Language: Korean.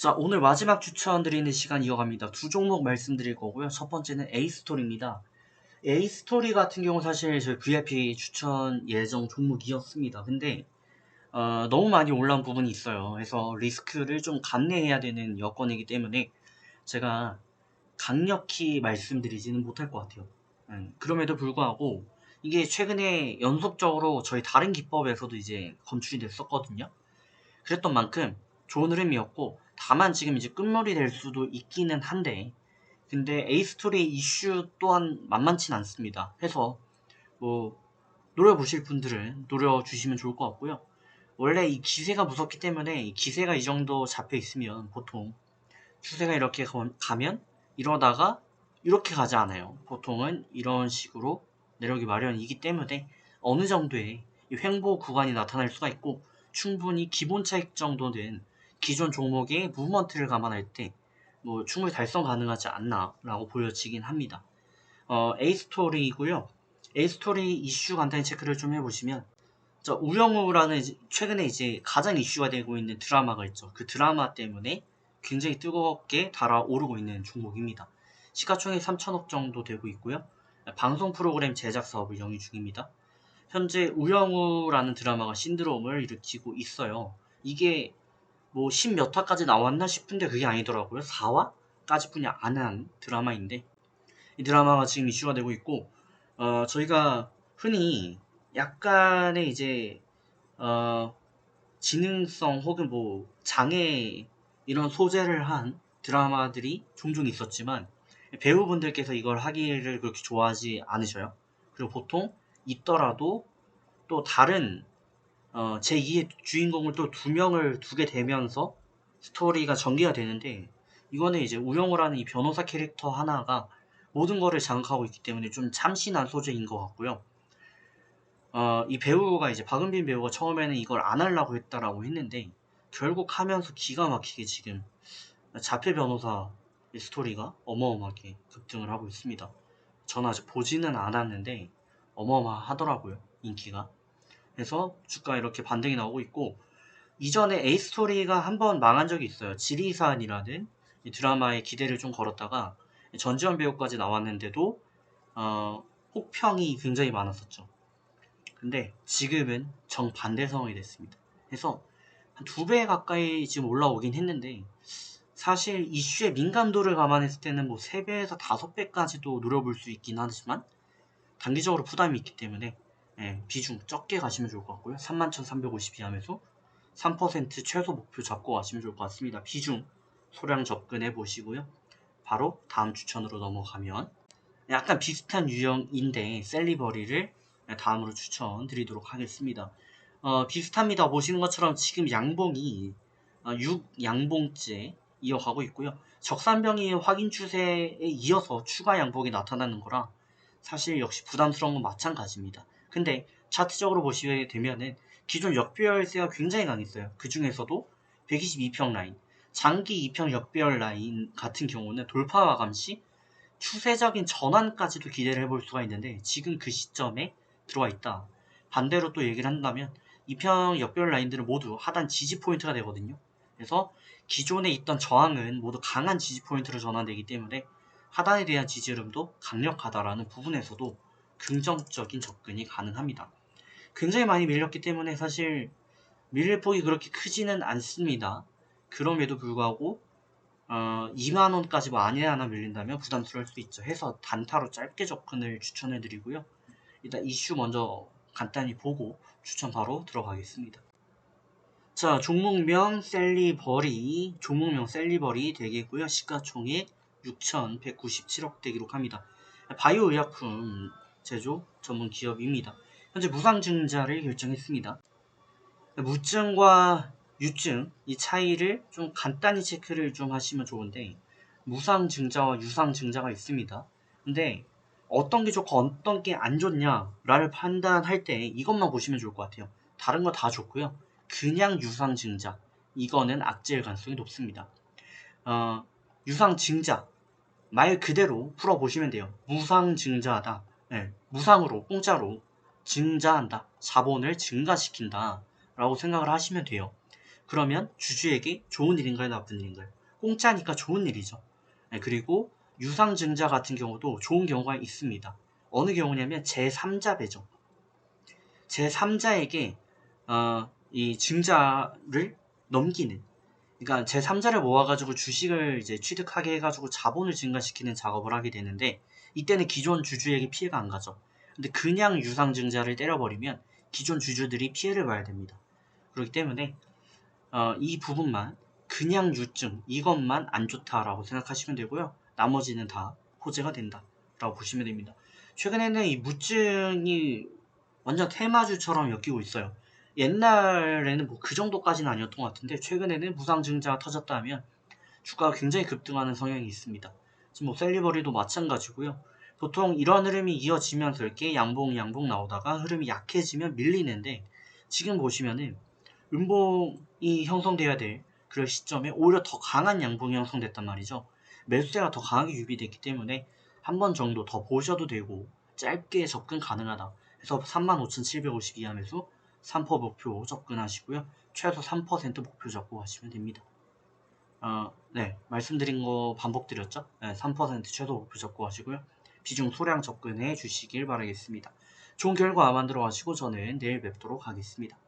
자, 오늘 마지막 추천드리는 시간 이어갑니다. 두 종목 말씀드릴 거고요. 첫 번째는 A스토리입니다. A스토리 같은 경우 사실 저희 VIP 추천 예정 종목이었습니다. 근데 어, 너무 많이 올라온 부분이 있어요. 그래서 리스크를 좀 감내해야 되는 여건이기 때문에 제가 강력히 말씀드리지는 못할 것 같아요. 음, 그럼에도 불구하고 이게 최근에 연속적으로 저희 다른 기법에서도 이제 검출이 됐었거든요. 그랬던 만큼 좋은 흐름이었고 다만 지금 이제 끝물이 될 수도 있기는 한데 근데 에이스토리 이슈 또한 만만치 않습니다. 해서 뭐 노려보실 분들은 노려주시면 좋을 것 같고요. 원래 이 기세가 무섭기 때문에 이 기세가 이 정도 잡혀 있으면 보통 추세가 이렇게 가- 가면 이러다가 이렇게 가지 않아요. 보통은 이런 식으로 내려오기 마련이기 때문에 어느 정도의 이 횡보 구간이 나타날 수가 있고 충분히 기본 차익 정도는 기존 종목의 무브먼트를 감안할 때 뭐 충분히 달성 가능하지 않나라고 보여지긴 합니다. 어, A스토리이고요. A스토리 이슈 간단히 체크를 좀 해보시면 저 우영우라는 최근에 이제 가장 이슈가 되고 있는 드라마가 있죠. 그 드라마 때문에 굉장히 뜨겁게 달아오르고 있는 종목입니다. 시가총액 3천억 정도 되고 있고요. 방송 프로그램 제작 사업을 영위 중입니다. 현재 우영우라는 드라마가 신드롬을 일으키고 있어요. 이게 뭐 10몇 화까지 나왔나 싶은데 그게 아니더라고요. 4화까지 뿐이 안 한 드라마인데 이 드라마가 지금 이슈가 되고 있고 어, 저희가 흔히 약간의 이제 어, 지능성 혹은 뭐 장애 이런 소재를 한 드라마들이 종종 있었지만 배우분들께서 이걸 하기를 그렇게 좋아하지 않으셔요. 그리고 보통 있더라도 또 다른 어, 제2의 주인공을 또 두 명을 두게 되면서 스토리가 전개가 되는데 이거는 이제 우영우라는 이 변호사 캐릭터 하나가 모든 거를 장악하고 있기 때문에 좀 참신한 소재인 것 같고요. 어, 이 배우가 이제 박은빈 배우가 처음에는 이걸 안 하려고 했다라고 했는데 결국 하면서 기가 막히게 지금 자폐 변호사 의 스토리가 어마어마하게 급등을 하고 있습니다. 저는 아직 보지는 않았는데 어마어마하더라고요 인기가. 그래서 주가 이렇게 반등이 나오고 있고 이전에 A 스토리가 한 번 망한 적이 있어요. 지리산이라는 이 드라마에 기대를 좀 걸었다가 전지현 배우까지 나왔는데도 어, 혹평이 굉장히 많았었죠. 근데 지금은 정반대 상황이 됐습니다. 그래서 한 두 배 가까이 지금 올라오긴 했는데 사실 이슈의 민감도를 감안했을 때는 뭐 3배에서 5배까지도 노려볼 수 있긴 하지만 단기적으로 부담이 있기 때문에 예, 비중 적게 가시면 좋을 것 같고요. 31,350 이하면서 3% 최소 목표 잡고 가시면 좋을 것 같습니다. 비중 소량 접근해 보시고요. 바로 다음 추천으로 넘어가면 약간 비슷한 유형인데 셀리버리를 다음으로 추천드리도록 하겠습니다. 어, 비슷합니다. 보시는 것처럼 지금 양봉이 6 양봉째 이어가고 있고요. 적산병이 확인 추세에 이어서 추가 양봉이 나타나는 거라 사실 역시 부담스러운 건 마찬가지입니다. 근데 차트적으로 보시게 되면은 기존 역배열세가 굉장히 강했어요. 그 중에서도 122평 라인, 장기 2평 역배열 라인 같은 경우는 돌파 마감 시 추세적인 전환까지도 기대를 해볼 수가 있는데 지금 그 시점에 들어와 있다. 반대로 또 얘기를 한다면 2평 역배열 라인들은 모두 하단 지지 포인트가 되거든요. 그래서 기존에 있던 저항은 모두 강한 지지 포인트로 전환되기 때문에 하단에 대한 지지 흐름도 강력하다라는 부분에서도 긍정적인 접근이 가능합니다. 굉장히 많이 밀렸기 때문에 사실 밀릴 폭이 그렇게 크지는 않습니다. 그럼에도 불구하고 어, 2만원까지 만에 하나 밀린다면 부담스러울 수 있죠. 해서 단타로 짧게 접근을 추천해드리고요. 일단 이슈 먼저 간단히 보고 추천 바로 들어가겠습니다. 자, 종목명 셀리버리, 종목명 셀리버리 되겠고요. 시가총액 6,197억대 기록합니다. 바이오 의약품 제조 전문 기업입니다. 현재 무상증자를 결정했습니다. 무증과 유증 이 차이를 좀 간단히 체크를 좀 하시면 좋은데 무상증자와 유상증자가 있습니다. 근데 어떤 게 좋고 어떤 게 안 좋냐를 판단할 때 이것만 보시면 좋을 것 같아요. 다른 거 다 좋고요. 그냥 유상증자 이거는 악재일 가능성이 높습니다. 어, 유상증자 말 그대로 풀어보시면 돼요. 무상증자하다. 네, 무상으로 공짜로 증자한다. 자본을 증가시킨다. 라고 생각을 하시면 돼요. 그러면 주주에게 좋은 일인가요, 나쁜 일인가요? 공짜니까 좋은 일이죠. 네, 그리고 유상증자 같은 경우도 좋은 경우가 있습니다. 어느 경우냐면 제3자 배정. 제3자에게 어, 이 증자를 넘기는 그러니까 제3자를 모아가지고 주식을 이제 취득하게 해가지고 자본을 증가시키는 작업을 하게 되는데 이때는 기존 주주에게 피해가 안 가죠. 근데 그냥 유상증자를 때려버리면 기존 주주들이 피해를 봐야 됩니다. 그렇기 때문에 어, 이 부분만 그냥 유증 이것만 안 좋다라고 생각하시면 되고요. 나머지는 다 호재가 된다라고 보시면 됩니다. 최근에는 이 무증이 완전 테마주처럼 엮이고 있어요. 옛날에는 뭐 그 정도까지는 아니었던 것 같은데 최근에는 무상증자가 터졌다 하면 주가가 굉장히 급등하는 성향이 있습니다. 지금 뭐 셀리버리도 마찬가지고요. 보통 이런 흐름이 이어지면서 이렇게 양봉 양봉 나오다가 흐름이 약해지면 밀리는데 지금 보시면은 음봉이 형성돼야 될 그럴 시점에 오히려 더 강한 양봉이 형성됐단 말이죠. 매수세가 더 강하게 유비됐기 때문에 한 번 정도 더 보셔도 되고 짧게 접근 가능하다. 그래서 35,752 매수 3% 목표 접근하시고요. 최소 3% 목표 잡고 하시면 됩니다. 어, 네, 말씀드린 거 반복드렸죠? 네, 3% 최소 목표 잡고 하시고요. 비중 소량 접근해 주시길 바라겠습니다. 좋은 결과 만 들어 가시고 저는 내일 뵙도록 하겠습니다.